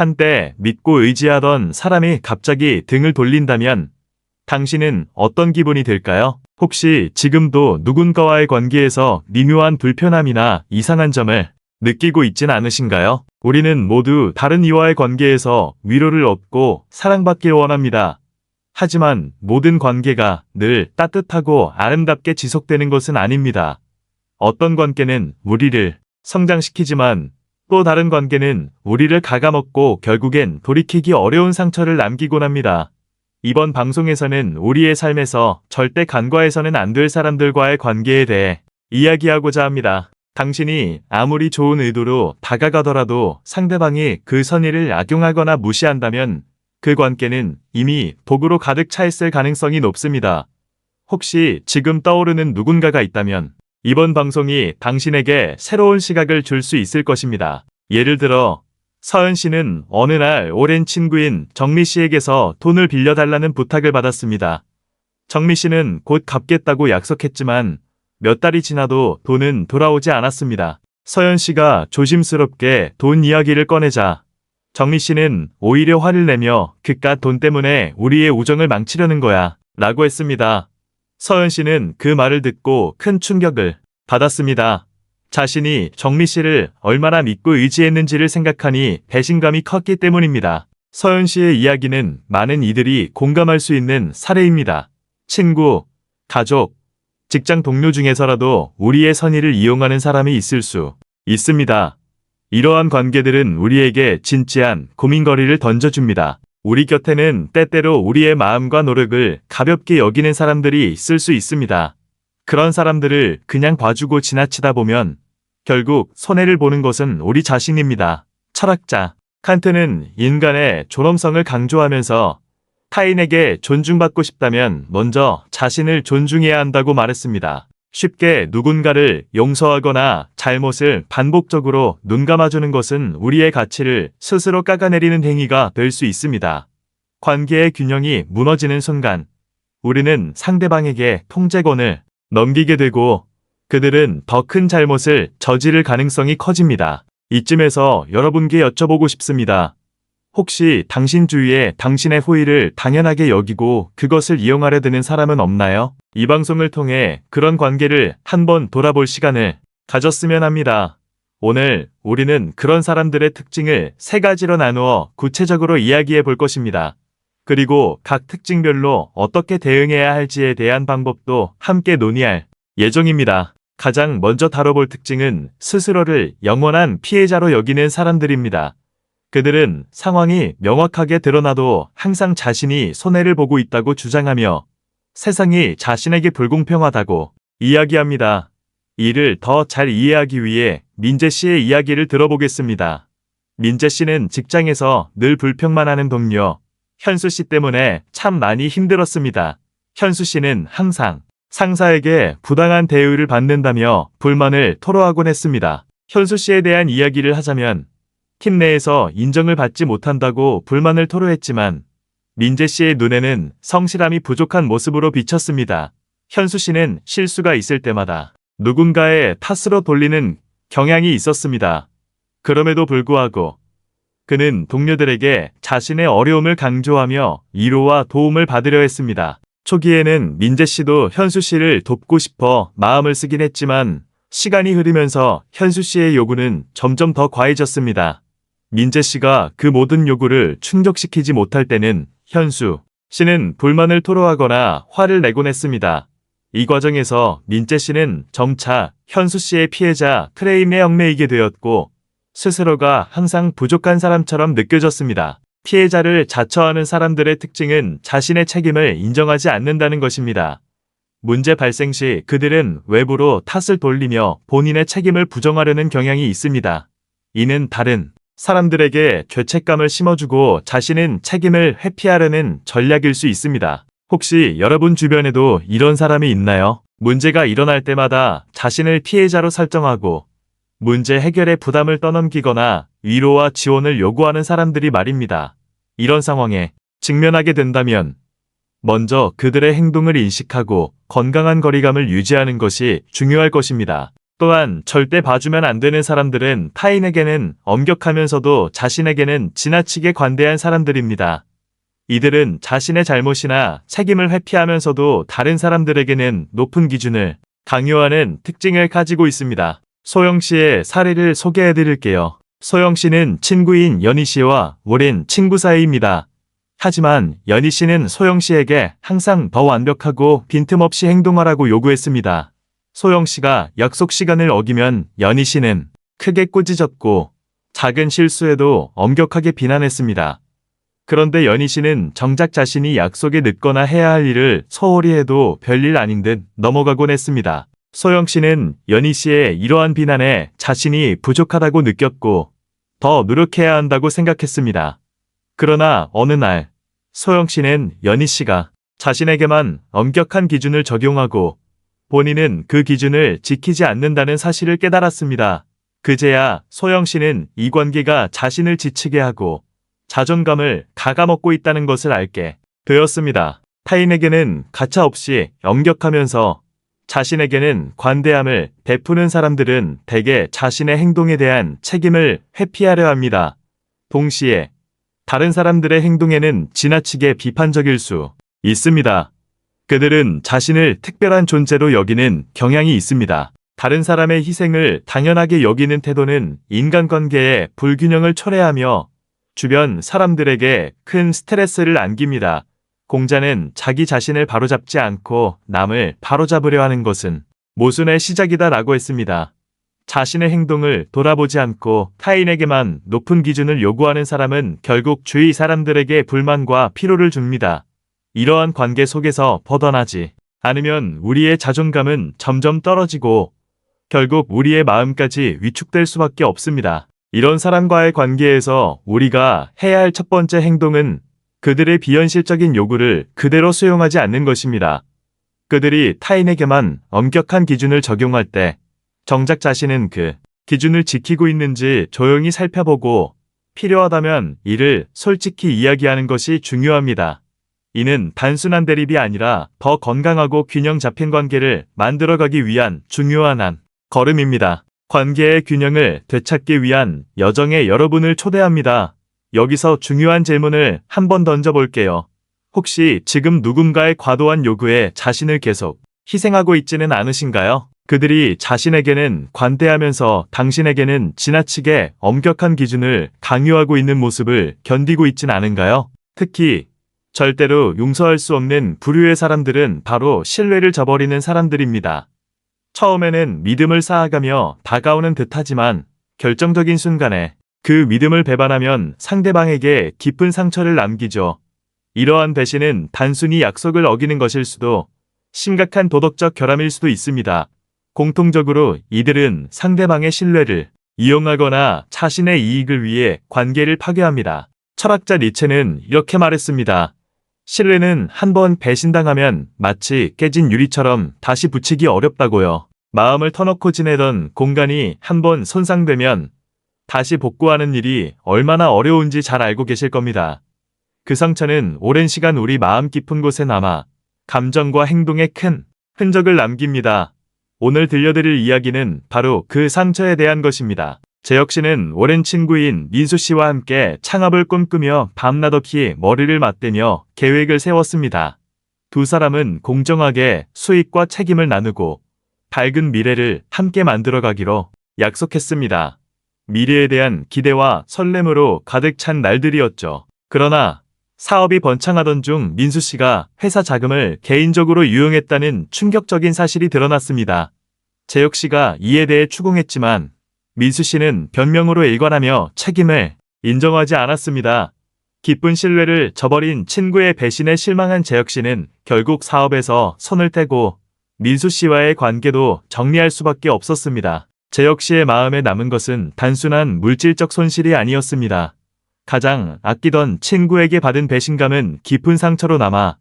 한때 믿고 의지하던 사람이 갑자기 등을 돌린다면 당신은 어떤 기분이 들까요? 혹시 지금도 누군가와의 관계에서 미묘한 불편함이나 이상한 점을 느끼고 있진 않으신가요? 우리는 모두 다른 이와의 관계에서 위로를 얻고 사랑받길 원합니다. 하지만 모든 관계가 늘 따뜻하고 아름답게 지속되는 것은 아닙니다. 어떤 관계는 우리를 성장시키지만 또 다른 관계는 우리를 갉아먹고 결국엔 돌이키기 어려운 상처를 남기곤 합니다. 이번 방송에서는 우리의 삶에서 절대 간과해서는 안 될 사람들과의 관계에 대해 이야기하고자 합니다. 당신이 아무리 좋은 의도로 다가가더라도 상대방이 그 선의를 악용하거나 무시한다면 그 관계는 이미 독으로 가득 차 있을 가능성이 높습니다. 혹시 지금 떠오르는 누군가가 있다면 이번 방송이 당신에게 새로운 시각을 줄 수 있을 것입니다. 예를 들어 서은 씨는 어느 날 오랜 친구인 정미 씨에게서 돈을 빌려달라는 부탁을 받았습니다. 정미 씨는 곧 갚겠다고 약속했지만 몇 달이 지나도 돈은 돌아오지 않았습니다. 서연 씨가 조심스럽게 돈 이야기를 꺼내자 정미 씨는 오히려 화를 내며 그깟 돈 때문에 우리의 우정을 망치려는 거야 라고 했습니다. 서연 씨는 그 말을 듣고 큰 충격을 받았습니다. 자신이 정미 씨를 얼마나 믿고 의지했는지를 생각하니 배신감이 컸기 때문입니다. 서연 씨의 이야기는 많은 이들이 공감할 수 있는 사례입니다. 친구, 가족, 직장 동료 중에서라도 우리의 선의를 이용하는 사람이 있을 수 있습니다. 이러한 관계들은 우리에게 진지한 고민거리를 던져줍니다. 우리 곁에는 때때로 우리의 마음과 노력을 가볍게 여기는 사람들이 있을 수 있습니다. 그런 사람들을 그냥 봐주고 지나치다 보면 결국 손해를 보는 것은 우리 자신입니다. 철학자 칸트는 인간의 존엄성을 강조하면서 타인에게 존중받고 싶다면 먼저 자신을 존중해야 한다고 말했습니다. 쉽게 누군가를 용서하거나 잘못을 반복적으로 눈감아주는 것은 우리의 가치를 스스로 깎아내리는 행위가 될 수 있습니다. 관계의 균형이 무너지는 순간 우리는 상대방에게 통제권을 넘기게 되고 그들은 더 큰 잘못을 저지를 가능성이 커집니다. 이쯤에서 여러분께 여쭤보고 싶습니다. 혹시 당신 주위에 당신의 호의를 당연하게 여기고 그것을 이용하려 드는 사람은 없나요? 이 방송을 통해 그런 관계를 한번 돌아볼 시간을 가졌으면 합니다. 오늘 우리는 그런 사람들의 특징을 세 가지로 나누어 구체적으로 이야기해 볼 것입니다. 그리고 각 특징별로 어떻게 대응해야 할지에 대한 방법도 함께 논의할 예정입니다. 가장 먼저 다뤄볼 특징은 스스로를 영원한 피해자로 여기는 사람들입니다. 그들은 상황이 명확하게 드러나도 항상 자신이 손해를 보고 있다고 주장하며 세상이 자신에게 불공평하다고 이야기합니다. 이를 더 잘 이해하기 위해 민재 씨의 이야기를 들어보겠습니다. 민재 씨는 직장에서 늘 불평만 하는 동료, 현수 씨 때문에 참 많이 힘들었습니다. 현수 씨는 항상 상사에게 부당한 대우를 받는다며 불만을 토로하곤 했습니다. 현수 씨에 대한 이야기를 하자면 팀 내에서 인정을 받지 못한다고 불만을 토로했지만 민재 씨의 눈에는 성실함이 부족한 모습으로 비쳤습니다. 현수 씨는 실수가 있을 때마다 누군가의 탓으로 돌리는 경향이 있었습니다. 그럼에도 불구하고 그는 동료들에게 자신의 어려움을 강조하며 위로와 도움을 받으려 했습니다. 초기에는 민재 씨도 현수 씨를 돕고 싶어 마음을 쓰긴 했지만 시간이 흐르면서 현수 씨의 요구는 점점 더 과해졌습니다. 민재 씨가 그 모든 요구를 충족시키지 못할 때는 현수 씨는 불만을 토로하거나 화를 내곤 했습니다. 이 과정에서 민재 씨는 점차 현수 씨의 피해자 프레임에 얽매이게 되었고 스스로가 항상 부족한 사람처럼 느껴졌습니다. 피해자를 자처하는 사람들의 특징은 자신의 책임을 인정하지 않는다는 것입니다. 문제 발생 시 그들은 외부로 탓을 돌리며 본인의 책임을 부정하려는 경향이 있습니다. 이는 다른 사람들에게 죄책감을 심어주고 자신은 책임을 회피하려는 전략일 수 있습니다. 혹시 여러분 주변에도 이런 사람이 있나요? 문제가 일어날 때마다 자신을 피해자로 설정하고 문제 해결에 부담을 떠넘기거나 위로와 지원을 요구하는 사람들이 말입니다. 이런 상황에 직면하게 된다면 먼저 그들의 행동을 인식하고 건강한 거리감을 유지하는 것이 중요할 것입니다. 또한 절대 봐주면 안 되는 사람들은 타인에게는 엄격하면서도 자신에게는 지나치게 관대한 사람들입니다. 이들은 자신의 잘못이나 책임을 회피하면서도 다른 사람들에게는 높은 기준을 강요하는 특징을 가지고 있습니다. 소영 씨의 사례를 소개해 드릴게요. 소영 씨는 친구인 연희 씨와 오랜 친구 사이입니다. 하지만 연희 씨는 소영 씨에게 항상 더 완벽하고 빈틈없이 행동하라고 요구했습니다. 소영 씨가 약속 시간을 어기면 연희 씨는 크게 꾸짖었고 작은 실수에도 엄격하게 비난했습니다. 그런데 연희 씨는 정작 자신이 약속에 늦거나 해야 할 일을 소홀히 해도 별일 아닌 듯 넘어가곤 했습니다. 소영 씨는 연희 씨의 이러한 비난에 자신이 부족하다고 느꼈고 더 노력해야 한다고 생각했습니다. 그러나 어느 날 소영 씨는 연희 씨가 자신에게만 엄격한 기준을 적용하고 본인은 그 기준을 지키지 않는다는 사실을 깨달았습니다. 그제야 소영 씨는 이 관계가 자신을 지치게 하고 자존감을 갉아먹고 있다는 것을 알게 되었습니다. 타인에게는 가차 없이 엄격하면서 자신에게는 관대함을 베푸는 사람들은 대개 자신의 행동에 대한 책임을 회피하려 합니다. 동시에 다른 사람들의 행동에는 지나치게 비판적일 수 있습니다. 그들은 자신을 특별한 존재로 여기는 경향이 있습니다. 다른 사람의 희생을 당연하게 여기는 태도는 인간관계의 불균형을 초래하며 주변 사람들에게 큰 스트레스를 안깁니다. 공자는 자기 자신을 바로잡지 않고 남을 바로잡으려 하는 것은 모순의 시작이다 라고 했습니다. 자신의 행동을 돌아보지 않고 타인에게만 높은 기준을 요구하는 사람은 결국 주위 사람들에게 불만과 피로를 줍니다. 이러한 관계 속에서 벗어나지 않으면 우리의 자존감은 점점 떨어지고 결국 우리의 마음까지 위축될 수밖에 없습니다. 이런 사람과의 관계에서 우리가 해야 할 첫 번째 행동은 그들의 비현실적인 요구를 그대로 수용하지 않는 것입니다. 그들이 타인에게만 엄격한 기준을 적용할 때 정작 자신은 그 기준을 지키고 있는지 조용히 살펴보고 필요하다면 이를 솔직히 이야기하는 것이 중요합니다. 이는 단순한 대립이 아니라 더 건강하고 균형 잡힌 관계를 만들어가기 위한 중요한 한 걸음입니다. 관계의 균형을 되찾기 위한 여정에 여러분을 초대합니다. 여기서 중요한 질문을 한번 던져볼게요. 혹시 지금 누군가의 과도한 요구에 자신을 계속 희생하고 있지는 않으신가요? 그들이 자신에게는 관대하면서 당신에게는 지나치게 엄격한 기준을 강요하고 있는 모습을 견디고 있진 않은가요? 특히 절대로 용서할 수 없는 부류의 사람들은 바로 신뢰를 저버리는 사람들입니다. 처음에는 믿음을 쌓아가며 다가오는 듯하지만 결정적인 순간에 그 믿음을 배반하면 상대방에게 깊은 상처를 남기죠. 이러한 배신은 단순히 약속을 어기는 것일 수도 심각한 도덕적 결함일 수도 있습니다. 공통적으로 이들은 상대방의 신뢰를 이용하거나 자신의 이익을 위해 관계를 파괴합니다. 철학자 니체는 이렇게 말했습니다. 신뢰는 한 번 배신당하면 마치 깨진 유리처럼 다시 붙이기 어렵다고요. 마음을 터놓고 지내던 공간이 한 번 손상되면 다시 복구하는 일이 얼마나 어려운지 잘 알고 계실 겁니다. 그 상처는 오랜 시간 우리 마음 깊은 곳에 남아 감정과 행동에 큰 흔적을 남깁니다. 오늘 들려드릴 이야기는 바로 그 상처에 대한 것입니다. 제 역시는 오랜 친구인 민수 씨와 함께 창업을 꿈꾸며 밤낮없이 머리를 맞대며 계획을 세웠습니다. 두 사람은 공정하게 수익과 책임을 나누고 밝은 미래를 함께 만들어가기로 약속했습니다. 미래에 대한 기대와 설렘으로 가득 찬 날들이었죠. 그러나 사업이 번창하던 중 민수 씨가 회사 자금을 개인적으로 유용했다는 충격적인 사실이 드러났습니다. 재혁 씨가 이에 대해 추궁했지만 민수 씨는 변명으로 일관하며 책임을 인정하지 않았습니다. 깊은 신뢰를 저버린 친구의 배신에 실망한 재혁 씨는 결국 사업에서 손을 떼고 민수 씨와의 관계도 정리할 수밖에 없었습니다. 재혁 씨의 마음에 남은 것은 단순한 물질적 손실이 아니었습니다. 가장 아끼던 친구에게 받은 배신감은 깊은 상처로 남아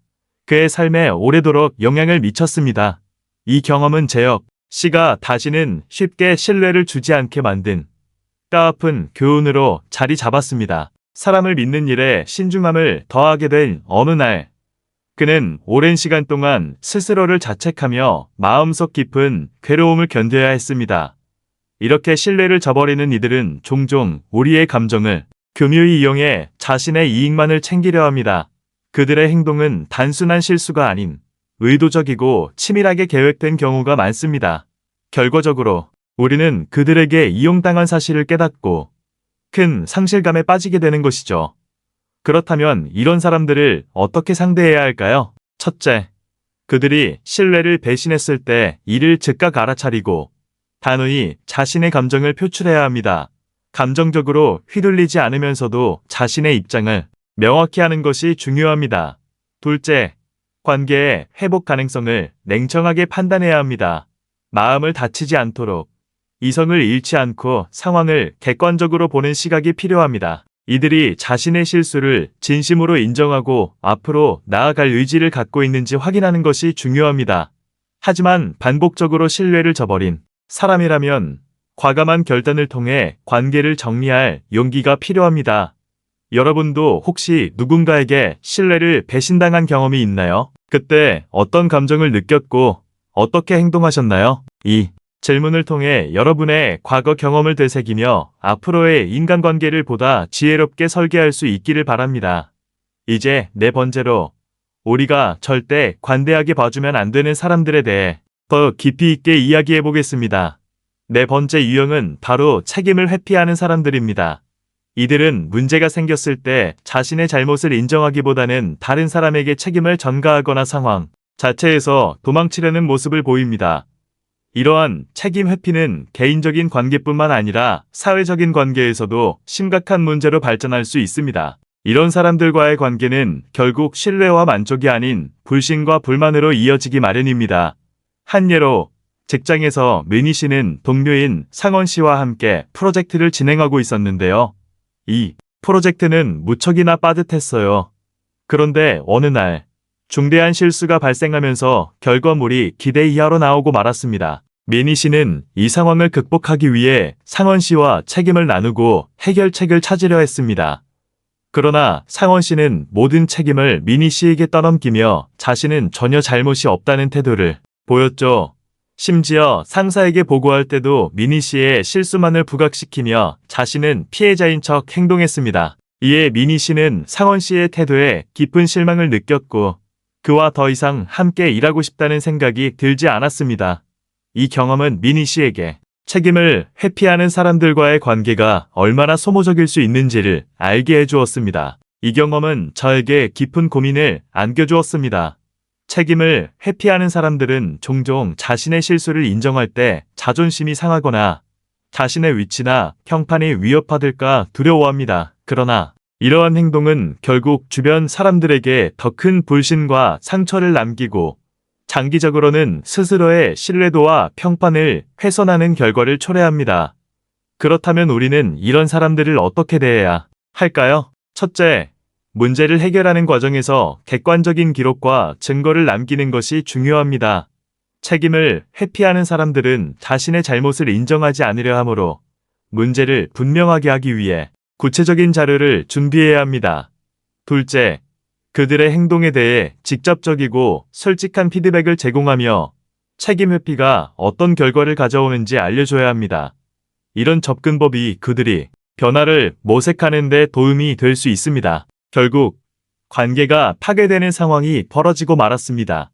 그의 삶에 오래도록 영향을 미쳤습니다. 이 경험은 재혁 씨가 다시는 쉽게 신뢰를 주지 않게 만든 뼈아픈 교훈으로 자리 잡았습니다. 사람을 믿는 일에 신중함을 더하게 된 어느 날, 그는 오랜 시간 동안 스스로를 자책하며 마음속 깊은 괴로움을 견뎌야 했습니다. 이렇게 신뢰를 저버리는 이들은 종종 우리의 감정을 금유히 이용해 자신의 이익만을 챙기려 합니다. 그들의 행동은 단순한 실수가 아닌 의도적이고 치밀하게 계획된 경우가 많습니다. 결과적으로 우리는 그들에게 이용당한 사실을 깨닫고 큰 상실감에 빠지게 되는 것이죠. 그렇다면 이런 사람들을 어떻게 상대해야 할까요? 첫째, 그들이 신뢰를 배신했을 때 이를 즉각 알아차리고 단호히 자신의 감정을 표출해야 합니다. 감정적으로 휘둘리지 않으면서도 자신의 입장을 명확히 하는 것이 중요합니다. 둘째, 관계의 회복 가능성을 냉정하게 판단해야 합니다. 마음을 다치지 않도록 이성을 잃지 않고 상황을 객관적으로 보는 시각이 필요합니다. 이들이 자신의 실수를 진심으로 인정하고 앞으로 나아갈 의지를 갖고 있는지 확인하는 것이 중요합니다. 하지만 반복적으로 신뢰를 저버린 사람이라면 과감한 결단을 통해 관계를 정리할 용기가 필요합니다. 여러분도 혹시 누군가에게 신뢰를 배신당한 경험이 있나요? 그때 어떤 감정을 느꼈고 어떻게 행동하셨나요? 이 질문을 통해 여러분의 과거 경험을 되새기며 앞으로의 인간관계를 보다 지혜롭게 설계할 수 있기를 바랍니다. 이제 네 번째로 우리가 절대 관대하게 봐주면 안 되는 사람들에 대해 더 깊이 있게 이야기해 보겠습니다. 네 번째 유형은 바로 책임을 회피하는 사람들입니다. 이들은 문제가 생겼을 때 자신의 잘못을 인정하기보다는 다른 사람에게 책임을 전가하거나 상황 자체에서 도망치려는 모습을 보입니다. 이러한 책임 회피는 개인적인 관계뿐만 아니라 사회적인 관계에서도 심각한 문제로 발전할 수 있습니다. 이런 사람들과의 관계는 결국 신뢰와 만족이 아닌 불신과 불만으로 이어지기 마련입니다. 한 예로 직장에서 매니 씨는 동료인 상원 씨와 함께 프로젝트를 진행하고 있었는데요. 이 프로젝트는 무척이나 빠듯했어요. 그런데 어느 날 중대한 실수가 발생하면서 결과물이 기대 이하로 나오고 말았습니다. 미니 씨는 이 상황을 극복하기 위해 상원 씨와 책임을 나누고 해결책을 찾으려 했습니다. 그러나 상원 씨는 모든 책임을 미니 씨에게 떠넘기며 자신은 전혀 잘못이 없다는 태도를 보였죠. 심지어 상사에게 보고할 때도 미니 씨의 실수만을 부각시키며 자신은 피해자인 척 행동했습니다. 이에 미니 씨는 상원 씨의 태도에 깊은 실망을 느꼈고 그와 더 이상 함께 일하고 싶다는 생각이 들지 않았습니다. 이 경험은 미니 씨에게 책임을 회피하는 사람들과의 관계가 얼마나 소모적일 수 있는지를 알게 해주었습니다. 이 경험은 저에게 깊은 고민을 안겨주었습니다. 책임을 회피하는 사람들은 종종 자신의 실수를 인정할 때 자존심이 상하거나 자신의 위치나 평판이 위협받을까 두려워합니다. 그러나 이러한 행동은 결국 주변 사람들에게 더 큰 불신과 상처를 남기고 장기적으로는 스스로의 신뢰도와 평판을 훼손하는 결과를 초래합니다. 그렇다면 우리는 이런 사람들을 어떻게 대해야 할까요? 첫째, 문제를 해결하는 과정에서 객관적인 기록과 증거를 남기는 것이 중요합니다. 책임을 회피하는 사람들은 자신의 잘못을 인정하지 않으려 하므로 문제를 분명하게 하기 위해 구체적인 자료를 준비해야 합니다. 둘째, 그들의 행동에 대해 직접적이고 솔직한 피드백을 제공하며 책임 회피가 어떤 결과를 가져오는지 알려줘야 합니다. 이런 접근법이 그들이 변화를 모색하는 데 도움이 될 수 있습니다. 결국 관계가 파괴되는 상황이 벌어지고 말았습니다.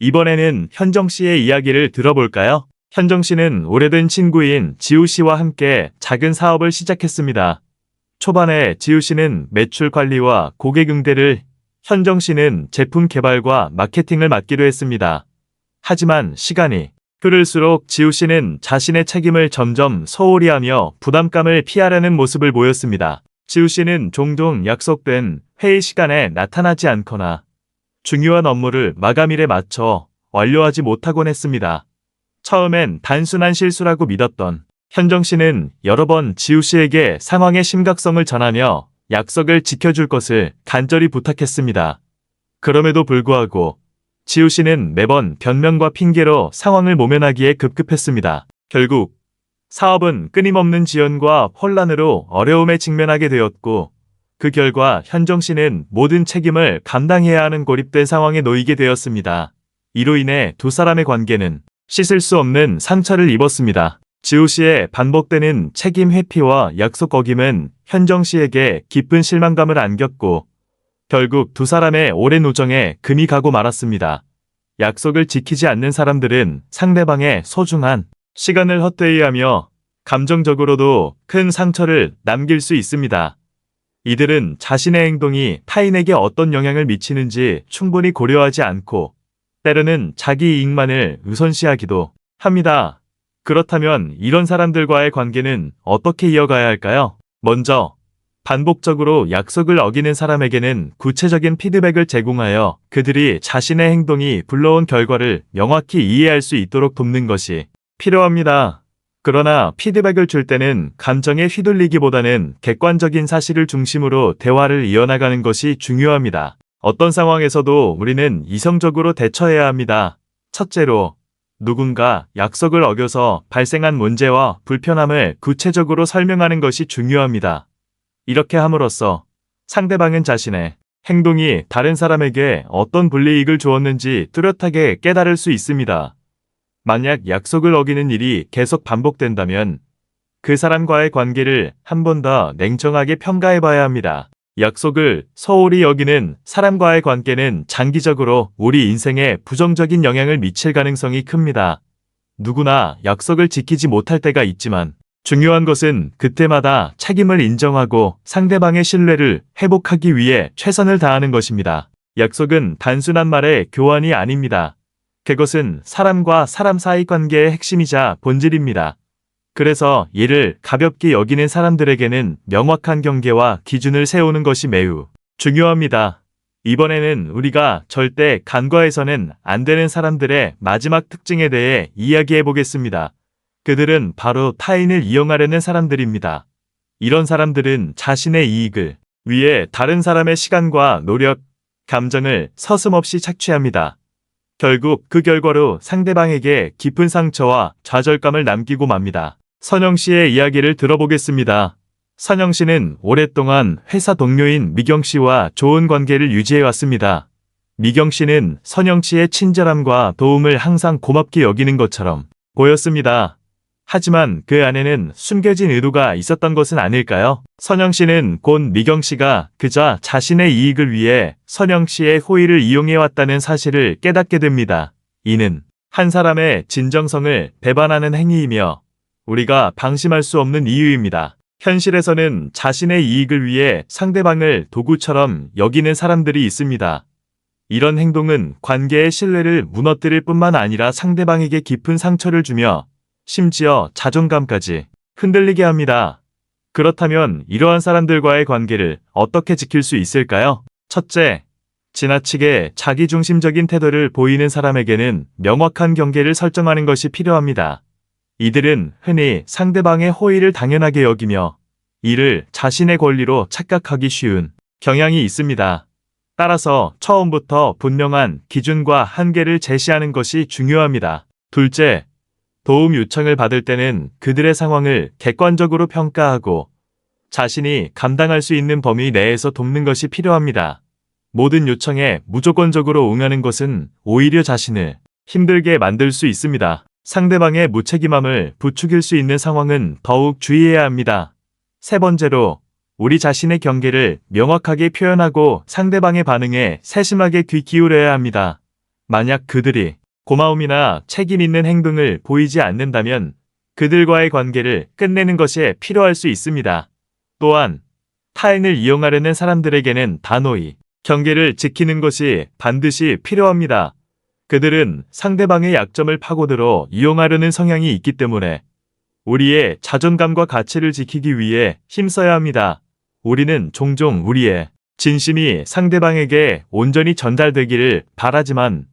이번에는 현정 씨의 이야기를 들어볼까요? 현정 씨는 오래된 친구인 지우 씨와 함께 작은 사업을 시작했습니다. 초반에 지우 씨는 매출 관리와 고객 응대를, 현정 씨는 제품 개발과 마케팅을 맡기로 했습니다. 하지만 시간이 흐를수록 지우 씨는 자신의 책임을 점점 소홀히 하며 부담감을 피하려는 모습을 보였습니다. 지우 씨는 종종 약속된 회의 시간에 나타나지 않거나 중요한 업무를 마감일에 맞춰 완료하지 못하곤 했습니다. 처음엔 단순한 실수라고 믿었던 현정 씨는 여러 번 지우 씨에게 상황의 심각성을 전하며 약속을 지켜줄 것을 간절히 부탁했습니다. 그럼에도 불구하고 지우 씨는 매번 변명과 핑계로 상황을 모면하기에 급급했습니다. 결국 사업은 끊임없는 지연과 혼란으로 어려움에 직면하게 되었고 그 결과 현정 씨는 모든 책임을 감당해야 하는 고립된 상황에 놓이게 되었습니다. 이로 인해 두 사람의 관계는 씻을 수 없는 상처를 입었습니다. 지우 씨의 반복되는 책임 회피와 약속 어김은 현정 씨에게 깊은 실망감을 안겼고 결국 두 사람의 오랜 우정에 금이 가고 말았습니다. 약속을 지키지 않는 사람들은 상대방의 소중한 시간을 헛되이 하며 감정적으로도 큰 상처를 남길 수 있습니다. 이들은 자신의 행동이 타인에게 어떤 영향을 미치는지 충분히 고려하지 않고 때로는 자기 이익만을 우선시하기도 합니다. 그렇다면 이런 사람들과의 관계는 어떻게 이어가야 할까요? 먼저 반복적으로 약속을 어기는 사람에게는 구체적인 피드백을 제공하여 그들이 자신의 행동이 불러온 결과를 명확히 이해할 수 있도록 돕는 것이 필요합니다. 그러나 피드백을 줄 때는 감정에 휘둘리기보다는 객관적인 사실을 중심으로 대화를 이어나가는 것이 중요합니다. 어떤 상황에서도 우리는 이성적으로 대처해야 합니다. 첫째로, 누군가 약속을 어겨서 발생한 문제와 불편함을 구체적으로 설명하는 것이 중요합니다. 이렇게 함으로써 상대방은 자신의 행동이 다른 사람에게 어떤 불이익을 주었는지 뚜렷하게 깨달을 수 있습니다. 만약 약속을 어기는 일이 계속 반복된다면 그 사람과의 관계를 한 번 더 냉정하게 평가해 봐야 합니다. 약속을 소홀히 여기는 사람과의 관계는 장기적으로 우리 인생에 부정적인 영향을 미칠 가능성이 큽니다. 누구나 약속을 지키지 못할 때가 있지만 중요한 것은 그때마다 책임을 인정하고 상대방의 신뢰를 회복하기 위해 최선을 다하는 것입니다. 약속은 단순한 말의 교환이 아닙니다. 그것은 사람과 사람 사이 관계의 핵심이자 본질입니다. 그래서 이를 가볍게 여기는 사람들에게는 명확한 경계와 기준을 세우는 것이 매우 중요합니다. 이번에는 우리가 절대 간과해서는 안 되는 사람들의 마지막 특징에 대해 이야기해 보겠습니다. 그들은 바로 타인을 이용하려는 사람들입니다. 이런 사람들은 자신의 이익을 위해 다른 사람의 시간과 노력, 감정을 서슴없이 착취합니다. 결국 그 결과로 상대방에게 깊은 상처와 좌절감을 남기고 맙니다. 선영 씨의 이야기를 들어보겠습니다. 선영 씨는 오랫동안 회사 동료인 미경 씨와 좋은 관계를 유지해 왔습니다. 미경 씨는 선영 씨의 친절함과 도움을 항상 고맙게 여기는 것처럼 보였습니다. 하지만 그 안에는 숨겨진 의도가 있었던 것은 아닐까요? 선영 씨는 곧 미경 씨가 그저 자신의 이익을 위해 선영 씨의 호의를 이용해왔다는 사실을 깨닫게 됩니다. 이는 한 사람의 진정성을 배반하는 행위이며 우리가 방심할 수 없는 이유입니다. 현실에서는 자신의 이익을 위해 상대방을 도구처럼 여기는 사람들이 있습니다. 이런 행동은 관계의 신뢰를 무너뜨릴 뿐만 아니라 상대방에게 깊은 상처를 주며 심지어 자존감까지 흔들리게 합니다. 그렇다면 이러한 사람들과의 관계를 어떻게 지킬 수 있을까요? 첫째, 지나치게 자기중심적인 태도를 보이는 사람에게는 명확한 경계를 설정하는 것이 필요합니다. 이들은 흔히 상대방의 호의를 당연하게 여기며 이를 자신의 권리로 착각하기 쉬운 경향이 있습니다. 따라서 처음부터 분명한 기준과 한계를 제시하는 것이 중요합니다. 둘째, 도움 요청을 받을 때는 그들의 상황을 객관적으로 평가하고 자신이 감당할 수 있는 범위 내에서 돕는 것이 필요합니다. 모든 요청에 무조건적으로 응하는 것은 오히려 자신을 힘들게 만들 수 있습니다. 상대방의 무책임함을 부추길 수 있는 상황은 더욱 주의해야 합니다. 세 번째로, 우리 자신의 경계를 명확하게 표현하고 상대방의 반응에 세심하게 귀 기울여야 합니다. 만약 그들이 고마움이나 책임 있는 행동을 보이지 않는다면 그들과의 관계를 끝내는 것이 필요할 수 있습니다. 또한 타인을 이용하려는 사람들에게는 단호히 경계를 지키는 것이 반드시 필요합니다. 그들은 상대방의 약점을 파고들어 이용하려는 성향이 있기 때문에 우리의 자존감과 가치를 지키기 위해 힘써야 합니다. 우리는 종종 우리의 진심이 상대방에게 온전히 전달되기를 바라지만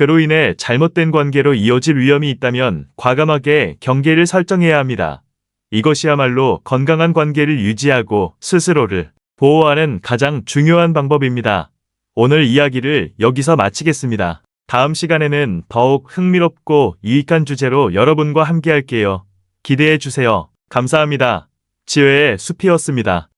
그로 인해 잘못된 관계로 이어질 위험이 있다면 과감하게 경계를 설정해야 합니다. 이것이야말로 건강한 관계를 유지하고 스스로를 보호하는 가장 중요한 방법입니다. 오늘 이야기를 여기서 마치겠습니다. 다음 시간에는 더욱 흥미롭고 유익한 주제로 여러분과 함께 할게요. 기대해 주세요. 감사합니다. 지혜의 숲이었습니다.